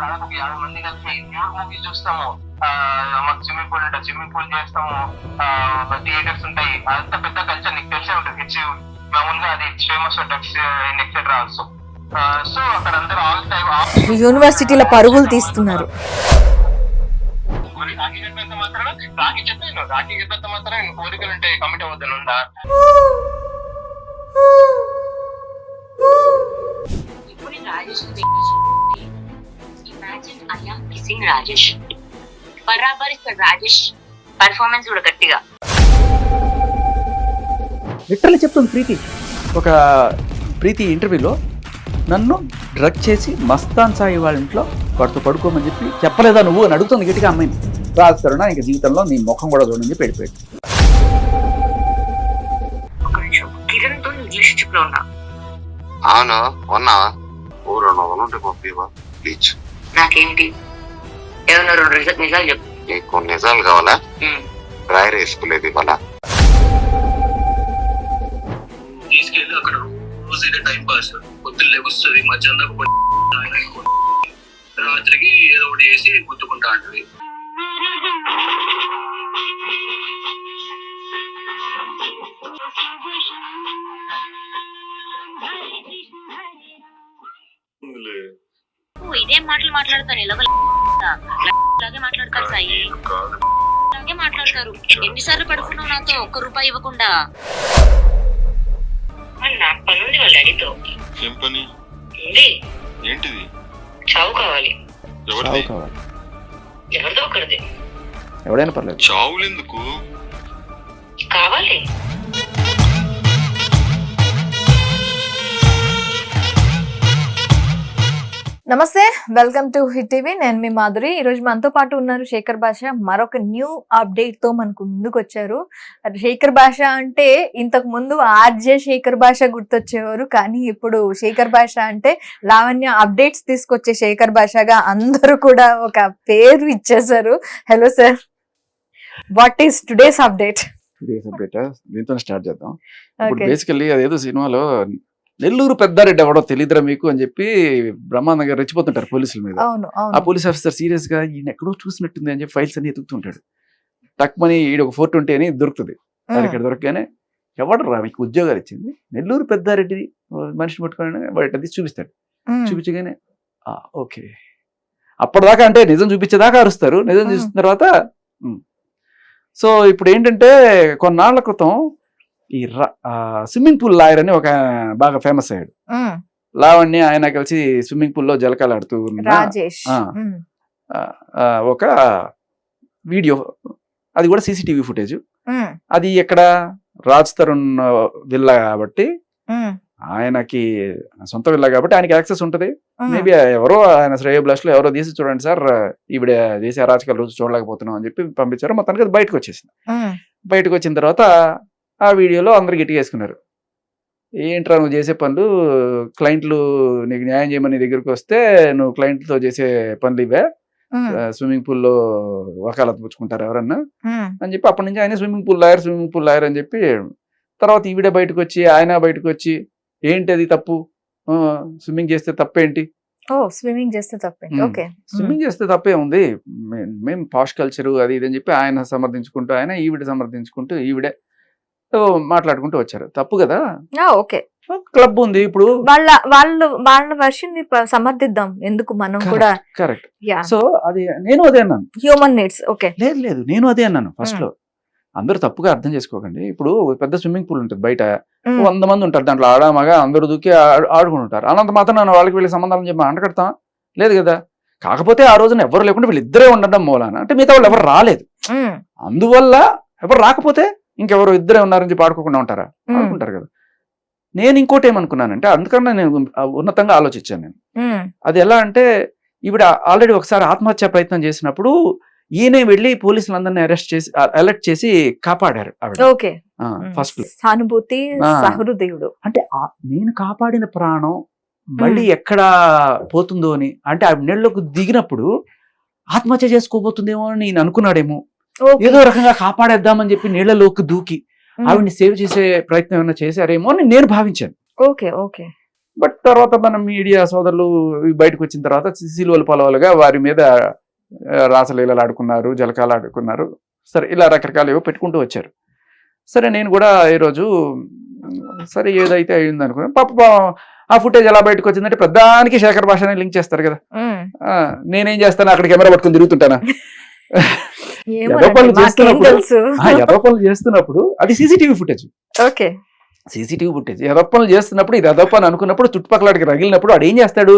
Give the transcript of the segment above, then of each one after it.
దాదాపు యాభై మంది కలిసి న్యూడ్ మూవీస్ చూస్తాము ఆ, మాకు స్విమ్మింగ్ పూల్ ఉంటుంది స్విమ్మింగ్ పూల్ చేస్తాము థియేటర్స్ ఉంటాయి అంత పెద్ద కల్చర్ నీకు తెలిసే ఉంటుంది హెచ్ మామూలుగా అది famous drugs in etcetera also so అక్కడ అందరూ ఆల్ టైమ్ యూనివర్సిటీల పరుగులు తీస్తున్నారు. మరి రాఖీ చెప్పేంత మాత్రం రాఖీ చెప్పాను రాఖీ చెప్పేంత మాత్రం కోరికలు ఉంటే కమిట్ అవ్వద్దని ఉందా ఇప్పుడు Rajesh imagine I kissing Rajesh. బరాబర్ ఇక్కడ రాజేష్. పర్ఫార్మెన్స్ కూడా గట్టిగా. లిటరల్లీ చెప్తుంది ప్రీతి. ఒక ప్రీతి ఇంటర్వ్యూలో నన్ను డ్రగ్ చేసి మస్తాన్ సాయి వాళ్ళ ఇంట్లో వాడితో పడుకోమని చెప్పి చెప్పలేదా నువ్వు అని అడుగుతుంది గట్టిగా అమ్మాయిని. రాస్తారునా ఇంక జీవితంలో నీ ముఖం కూడా చూడని చెప్పి వెళ్ళిపోయాడు. ఒక నిమిషం. కిరణ్తో ఇంగ్లీష్ ఉన్నా. అవును ఉన్నావా? ఓ రెండు వందలు ఉంటే పంపివా ప్లీజ్. నాకేంటి? ఏమన్నా రెండు నిజ- నిజాలు చెప్పు. నీకు నిజాలు కావాలా. డ్రైర్ వేసుకోలేదు ఇవాళ? తీసుకెళ్ళి అక్కడ రోజు ఇదే టైం పాస్ పొద్దున్న లెగుస్తుంది మధ్యాహ్నం. రాత్రికి ఏదో ఒకటి చేసి గుర్తుకుంటా అంటది. ఇలాగే మాట్లాడతారు సాయి. ఇలాగే మాట్లాడతారు. ఎన్నిసార్లు పడుకున్నావు నాతో? ఒక్క రూపాయి ఇవ్వకుండా. నాకు పని ఉంది వాళ్ళ డాడీతో ఏం పని? ఉంది. ఏంటిది? చావు కావాలి. ఎవరిది? కావాలి. ఎవరిదో ఒకరిది. ఎవడైనా పర్లేదు. చావులెందుకు కావాలి. నమస్తే వెల్కమ్ టు హిట్ టీవీ. నేను మీ మాధురి. ఈ రోజు మనతో పాటు ఉన్నారు శేఖర్ భాష. మరొక న్యూ అప్డేట్తో మనకు ముందుకు వచ్చారు శేఖర్ భాష అంటే ఇంతకు ముందు ఆర్జే శేఖర్ భాష గుర్తొచ్చేవారు. కానీ ఇప్పుడు శేఖర్ భాష అంటే లావణ్య అప్డేట్స్ తీసుకొచ్చే శేఖర్ భాషగా అందరూ కూడా ఒక పేరు ఇచ్చేశారు. Hello sir what is today's update దీంతో స్టార్ట్ చేద్దాం. బేసికల్లీ అదేదో సినిమాలో నెల్లూరు పెద్దారెడ్డి ఎవడో తెలియదురా మీకు అని చెప్పి బ్రహ్మానంద గారు రెచ్చిపోతుంటారు పోలీసుల మీద. ఆ పోలీస్ ఆఫీసర్ సీరియస్గా ఈయన ఎక్కడో చూసినట్టుంది అని చెప్పి ఫైల్స్ అన్ని ఎత్తుకుతుంటాడు టక్మని ఈడ ఒక ఫోర్ ట్వంటీ అని దొరుకుతుంది. ఇక్కడ దొరకగానే ఎవడు రా మీకు ఉద్యోగాలు ఇచ్చింది? నెల్లూరు పెద్దారెడ్డి మనిషిని పట్టుకొని వాటి అది చూపిస్తాడు. చూపించగానే "ఆ, ఓకే. అప్పటిదాకా అంటే నిజం చూపించేదాకా అరుస్తారు. నిజం. చూసిన తర్వాత. సో ఇప్పుడు ఏంటంటే కొన్నాళ్ళ క్రితం ఈ స్విమ్మింగ్ పూల్ లాయర్ అని ఒక బాగా ఫేమస్ అయ్యాడు. ఉమ్, లావణ్య ఆయన కలిసి స్విమ్మింగ్ పూల్లో జలకాలాడుతూ ఒక వీడియో. అది కూడా సీసీటీవీ ఫుటేజ్. అది ఎక్కడ? రాజ్ తరుణ్ విల్లా కాబట్టి ఆయనకి సొంత విల్లా కాబట్టి ఆయనకి యాక్సెస్ ఉంటది. మేబీ ఎవరో ఆయన శ్రేయ బ్లాష్లో ఎవరో తీసి చూడండి సార్ ఈవిడ చేసే అరాచకాలు రోజు చూడలేకపోతున్నాం అని చెప్పి పంపించారు. మొత్తానికి అది బయటకు వచ్చేసింది. బయటకు వచ్చిన తర్వాత ఆ వీడియోలో అందరు గట్టిగా వేసుకున్నారు. ఏంట్రా నువ్వు చేసే పనులు? క్లయింట్లు నీకు న్యాయం చేయమని దగ్గరికి వస్తే నువ్వు క్లయింట్లతో చేసే పనులు ఇవే. స్విమ్మింగ్ పూల్లో వకాలత్ పుచ్చుకుంటారు ఎవరన్నా? అని చెప్పి అప్పటి నుంచి ఆయన swimming pool lawyer swimming pool lawyer అని చెప్పి తర్వాత ఈవిడ బయటకు వచ్చి ఆయన బయటకు వచ్చి ఏంటి అది తప్పు? స్విమ్మింగ్ చేస్తే తప్పేంటి? స్విమ్మింగ్ చేస్తే తప్పే. ఓకే. స్విమ్మింగ్ చేస్తే తప్పే ఉంది. మేము పాష్ కల్చర్ అది ఇది అని చెప్పి ఆయన సమర్థించుకుంటూ ఆయన ఈవిడ సమర్థించుకుంటూ ఈవిడే మాట్లాడుకుంటూ వచ్చారు. తప్పు కదా? ఓకే. క్లబ్ ఉంది ఇప్పుడు. వాళ్ళ వాళ్ళు వాళ్ళ వర్షన్ సమర్థిద్దాం. ఎందుకు మనం కూడా కరెక్ట్ సో అది నేను అదే అన్నాను. Human needs okay. లేదు లేదు. నేను అదే అన్నాను ఫస్ట్. లో. అందరూ తప్పుగా అర్థం చేసుకోకండి. ఇప్పుడు పెద్ద స్విమ్మింగ్ పూల్ ఉంటుంది బయట. వంద మంది ఉంటారు. దాంట్లో ఆడామగా అందరూ దూకి ఆడు- ఆడుకుని ఉంటారు. అనంత మాత్రం నేను వాళ్ళకి వీళ్ళకి సంబంధాలు చెప్పి అంటకడతాం లేదు కదా? కాకపోతే ఆ రోజున ఎవరు లేకుండా వీళ్ళిద్దరే ఉండడం మూలాన. అంటే మిగతా వాళ్ళు ఎవరు రాలేదు. అందువల్ల ఎవరు రాకపోతే ఇంకెవరు ఇద్దరే ఉన్నారని చెప్పి ఆడుకోకుండా ఉంటారా? ఆడుకుంటారు కదా. నేను ఇంకోటి ఏమనుకున్నానంటే అందుకన్నా నేను ఉన్నతంగా ఆలోచించాను నేను. అది ఎలా అంటే ఈవిడ ఆల్రెడీ ఒకసారి ఆత్మహత్య ప్రయత్నం చేసినప్పుడు ఈయనే వెళ్ళి పోలీసులందరినీ అరెస్ట్ చేసి అలర్ట్ చేసి కాపాడారు ఆవిడ. ఫస్ట్ సానుభూతి. సహృదయుడు. అంటే నేను కాపాడిన ప్రాణం మళ్ళీ ఎక్కడ పోతుందో అని అంటే ఆ నీళ్ళకు దిగినప్పుడు ఆత్మహత్య చేసుకోబోతుందేమో అని నేను అనుకున్నాడేమో. ఏదో రకంగా కాపాడేద్దామని చెప్పి నీళ్ళలోకి దూకి ఆవిడ్ని సేవ్ చేసే ప్రయత్నం ఏమైనా చేశారేమో అని నేను భావించాను. Okay okay. బట్ తర్వాత మన మీడియా సోదరులు బయటకు వచ్చిన తర్వాత సిలువలు పొలవలుగా వారి మీద రాసలీలలు ఆడుకున్నారు జలకాలు ఆడుకున్నారు. సరే ఇలా రకరకాలు ఏవో పెట్టుకుంటూ వచ్చారు. సరే నేను కూడా ఈరోజు సరే ఏదైతే అయింది అనుకున్నాను పాప ఆ ఫుటేజ్ ఎలా బయటకు వచ్చిందంటే ప్రధానికి శేఖర్ భాషని లింక్ చేస్తారు కదా. నేనేం చేస్తాను అక్కడ కెమెరా పట్టుకుని తిరుగుతుంటానా? మాకేం చేస్తున్నప్పుడు- పనులు అది CCTV footage okay. CCTV footage ఎదప్పలు చేస్తున్నప్పుడు ఇది ఎదప్పని అనుకున్నప్పుడు చుట్టుపక్కల వాడికి రగిలినప్పుడు వాడు ఏం చేస్తాడు?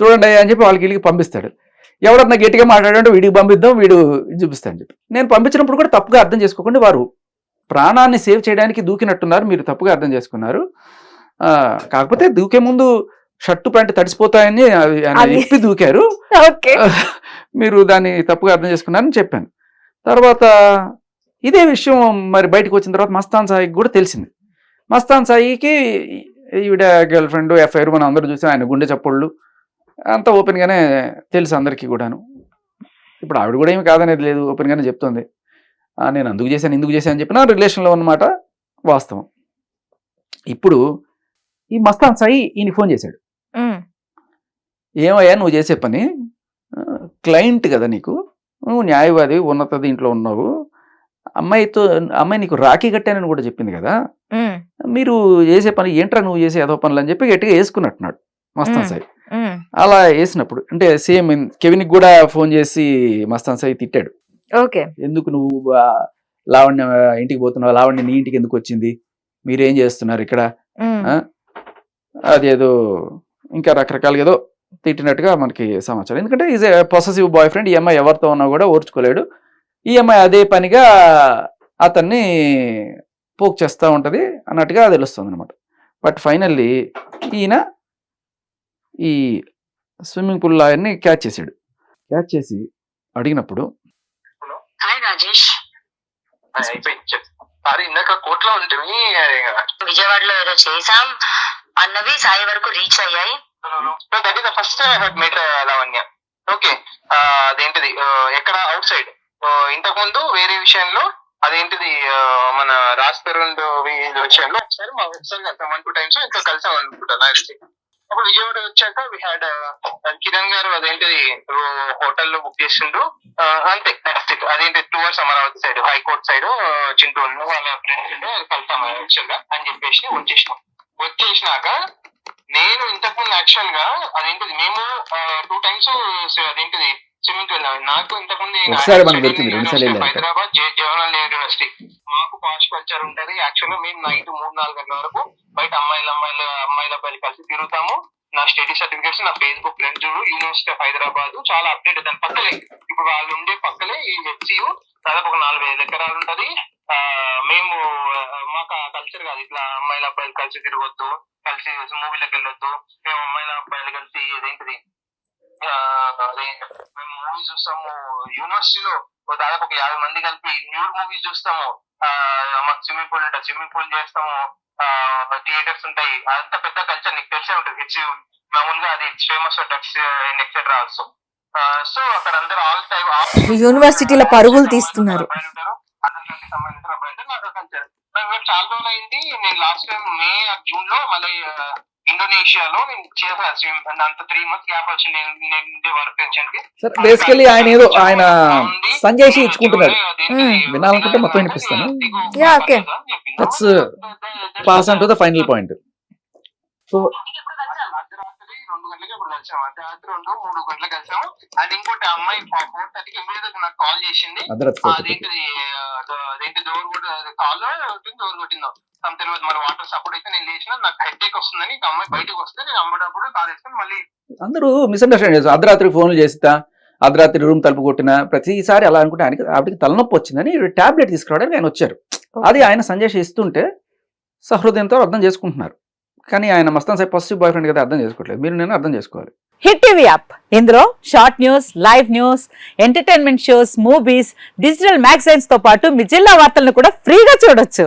చూడండి అని చెప్పి వాళ్ళకి వీళ్ళకి పంపిస్తాడు. ఎవడన్నా గట్టిగా మాట్లాడంటే వీడికి పంపిద్దాం వీడు ఇది చూపిస్తాడని చెప్పి. నేను పంపించినప్పుడు కూడా తప్పుగా అర్థం చేసుకోకుండా వారు ప్రాణాన్ని సేవ్ చేయడానికి దూకినట్టున్నారు. మీరు తప్పుగా అర్థం చేసుకున్నారు. కాకపోతే దూకే ముందు షర్టు ప్యాంట్ తడిసిపోతాయని ఇప్పి దూకారు. మీరు దాన్ని తప్పుగా అర్థం చేసుకున్నారని చెప్పాను. తర్వాత ఇదే విషయం మరి బయటకు వచ్చిన తర్వాత మస్తాన్ సాయికి కూడా తెలిసింది. మస్తాన్ సాయికి ఈవిడ గర్ల్ ఫ్రెండ్ ఎఫ్ఐఆర్ మనం అందరూ చూసాం ఆయన గుండె చప్పుళ్ళు అంతా ఓపెన్గానే తెలుసు అందరికీ కూడాను. ఇప్పుడు ఆవిడ కూడా ఏమి కాదనేది లేదు ఓపెన్గానే చెప్తుంది. "ఆ, నేను అందుకు చేశాను ఇందుకు చేశాను అని చెప్పిన రిలేషన్లో ఉన్నమాట వాస్తవం. ఇప్పుడు ఈ మస్తాన్ సాయి ఈయన ఫోన్ చేశాడు. ఏమయ్యా నువ్వు చేసే పని క్లయింట్ కదా నీకు నువ్వు న్యాయవాది ఉన్నత దీంట్లో ఉన్నావు అమ్మాయితో అమ్మాయి నీకు రాఖీ కట్టానని కూడా చెప్పింది కదా. మీరు చేసే పని ఏంట్రా నువ్వు చేసే ఏదో పనులు అని చెప్పి గట్టిగా వేసుకున్నట్టున్నాడు మస్తాన్. సాయి. అలా వేసినప్పుడు అంటే సేమ్ కెవిన్కి కూడా ఫోన్ చేసి మస్తాన్ సాయి తిట్టాడు ఓకే ఎందుకు నువ్వు లావణ్య ఇంటికి పోతున్నావు లావణ్య నీ ఇంటికి ఎందుకు వచ్చింది మీరేం చేస్తున్నారు ఇక్కడ? అదేదో ఇంకా రకరకాలుగా ఏదో తిట్టినట్టుగా మనకి సమాచారం. ఎందుకంటే is a possessive boy friend ఈ అమ్మాయి ఎవరితో ఉన్నా కూడా ఓర్చుకోలేడు. ఈ అమ్మాయి అదే పనిగా అతన్ని పోక్ చేస్తూ ఉంటుంది అన్నట్టుగా తెలుస్తుంది అనమాట బట్ ఫైనల్లీ ఈయన ఈ స్విమ్మింగ్ పూల్ లాయర్ని క్యాచ్ చేసాడు క్యాచ్ చేసి అడిగినప్పుడు హాయ్ రాజేష్. ఇందాక కోర్టులో ఉంటుంది విజయవాడలో ఏదో చేసాం అన్నవి సాయి వరకు రీచ్ అయ్యాయి. That is the first time I had meet Lavanya okay అదేంటిది ఎక్కడ? అవుట్ సైడ్ uh, ఇంతకు ముందు వేరే విషయంలో అదేంటిది? Uh, మన రాజ్ తరుణ్ విషయంలో ఒకసారి మా ఒకసారి కలిసాం వన్ టూ టైమ్స్ ఇంకా కలిసాం అనుకుంటా నాకు తెలిసి అప్పుడు విజయవాడ వచ్చాక వి హ్యాడ్ uh, కిరణ్ గారు అదేంటిది? హోటల్లో బుక్ చేసిండ్రు. అంతే. నెక్స్ట్ అదేంటి? Towards Amaravati side high court side Chintu వాళ్ళ ఫ్రెండ్స్ కలిసాం యాక్చువల్గా అని చెప్పేసి వచ్చేసినాం వచ్చేసినాక నేను ఇంతకు ముందు యాక్చువల్గా అదేంటిది మేము టూ టైమ్స్ అదేంటిది స్విమ్మింగ్ వెళ్ళాం నాకు ఇంతకు ముందు. హైదరాబాద్ జవహర్లాల్ యూనివర్సిటీ మాకు పాష్ కల్చర్ ఉంటది యాక్చువల్గా మేము నైట్ మూడు నాలుగు గంటల వరకు బయట అమ్మాయిలు అమ్మాయిలు అమ్మాయిల అబ్బాయిలు కలిసి తిరుగుతాము. నా స్టడీ సర్టిఫికేట్స్ నా Facebook friends university of Hyderabad చాలా అప్డేట్ దాని పక్కలే ఇప్పుడు వాళ్ళు ఉండే పక్కలే ఈ హెచ్సియు దాదాపు ఒక నాలుగు ఐదు ఎకరాలు ఉంటది. ఆ, మేము మాకు ఆ కల్చర్ కాదు. ఇట్లా అమ్మాయిల అబ్బాయిలు కలిసి తిరగొద్దు కలిసి మూవీలకు వెళ్ళొద్దు. మేము అమ్మాయిల అబ్బాయిలు కలిసి ఏదేంటిది ఆ, మేము మూవీ చూస్తాము. యూనివర్సిటీలో దాదాపు ఒక యాభై మంది కలిపి న్యూ మూవీస్ చూస్తాము. మాకు స్విమ్మింగ్ పూల్ ఉంటుంది స్విమ్మింగ్ పూల్ చేస్తాము. థియేటర్స్ ఉంటాయి. అంత పెద్ద కల్చర్ నీకు తెలిసే ఉంటుంది. హెచ్ మామూలుగా అది famous drugs etcetera also so అక్కడ అందరూ ఆల్ టైమ్ యూనివర్సిటీల పరుగులు తీస్తున్నారు. అందరికంటే సంబంధించిన నాకు కల్చర్ చాలా రోజులు అయింది నేను లాస్ట్ టైం మే జూన్లో మళ్ళీ ఇండోనేషియాలో నేను చేశాను అంత త్రీ మంత్స్ గ్యాప్ వచ్చింది నేను వర్క్ టెన్షన్కి సార్ బేసికలీ ఆయన ఏదో ఆయన సంజయ్ ఇచ్చుకుంటున్నాడు. వినాలనుకుంటే మొత్తం వినిపిస్తాను. Pass on to the final point so అర్ధరాత్రి రెండు గంటలకి ఇప్పుడు కలిసాము అర్ధరాత్రి రెండు మూడు గంటలకు కలిసాము అండ్ ఇంకోటి అమ్మాయి ఫోర్ థర్టీకి ఇమీడియట్ నాకు కాల్ చేసింది. అదేంటిది అదేంటి డోర్ కొట్టి కాల్ కొట్టింది డోర్ కొట్టిందో సమ్ తెలియదు. మన వాటర్ సపోర్ట్ అయితే నేను లేచిన నాకు హెడ్ ఏక్ వస్తుందని అమ్మాయి బయటకు వస్తే నేను అమ్మేటప్పుడు మళ్ళీ అందరూ మిస్అండర్స్టాండ్ చేస్తారు అర్ధరాత్రి ఫోన్లు చేస్తా అర్ధరాత్రి రూమ్ తలుపు కొట్టిన ప్రతిసారి అలా అనుకుంటే ఆయనకి ఆవిడకి తలనొప్పి వచ్చిందని టాబ్లెట్ తీసుకురావడానికి ఆయన వచ్చారు. అది ఆయన సంజయ్ ఇస్తుంటే సహృదయంతో అర్థం చేసుకుంటున్నారు. కానీ ఆయన Mastan Sai positive boy friend కదా అర్థం చేసుకోవట్లేదు. మీరు నేను అర్థం చేసుకోవాలి. హిట్ టీవీ యాప్ ఇందులో short news live news entertainment shows movies digital మ్యాగజైన్స్తో పాటు మీ జిల్లా వార్తలను కూడా ఫ్రీగా చూడొచ్చు.